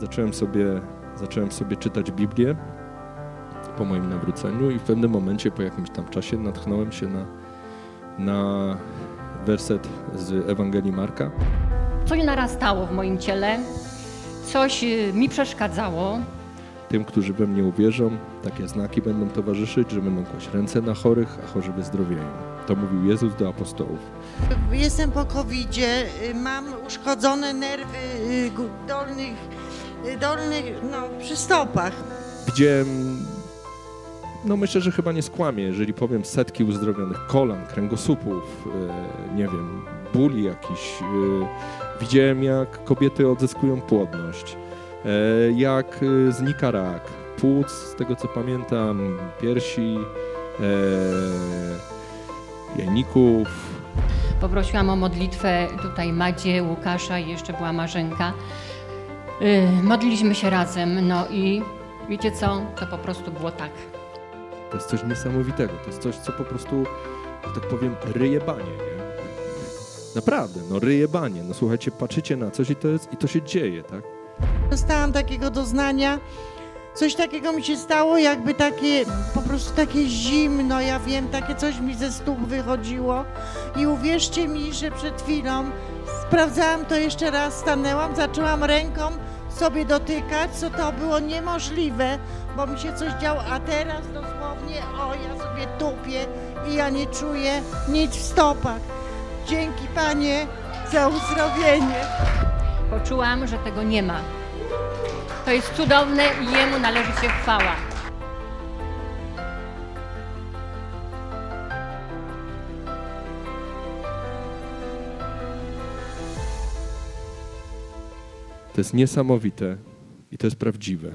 zacząłem sobie, zacząłem sobie czytać Biblię po moim nawróceniu i w pewnym momencie, po jakimś tam czasie, natchnąłem się na, na werset z Ewangelii Marka. Coś narastało w moim ciele, coś y, mi przeszkadzało. Tym, którzy we mnie uwierzą, takie znaki będą towarzyszyć, że będą kłaść ręce na chorych, a chorzy wyzdrowieją. To mówił Jezus do apostołów. Jestem po covidzie, y, mam uszkodzone nerwy y, dolnych, dolnych, no przy stopach. Widziałem, no myślę, że chyba nie skłamię, jeżeli powiem setki uzdrowionych kolan, kręgosłupów, e, nie wiem, bóli jakiś. E, widziałem, jak kobiety odzyskują płodność, e, jak e, znika rak, płuc, z tego co pamiętam, piersi, e, jajników. Poprosiłam o modlitwę tutaj Madzie, Łukasza i jeszcze była Marzenka. Y, Modliliśmy się razem, no i wiecie co? To po prostu było tak. To jest coś niesamowitego, to jest coś, co po prostu, że tak powiem, ryje banie, nie? Naprawdę, no ryje banie. No słuchajcie, patrzycie na coś i to, jest, i to się dzieje, tak? Dostałam takiego doznania, coś takiego mi się stało, jakby takie, po prostu takie zimno, ja wiem, takie coś mi ze stóp wychodziło. I uwierzcie mi, że przed chwilą sprawdzałam to jeszcze raz, stanęłam, zaczęłam ręką sobie dotykać, co to było niemożliwe, bo mi się coś działo, a teraz dosłownie, o, ja sobie tupię i ja nie czuję nic w stopach. Dzięki Panie za uzdrowienie. Poczułam, że tego nie ma. To jest cudowne i Jemu należy się chwała. To jest niesamowite i to jest prawdziwe.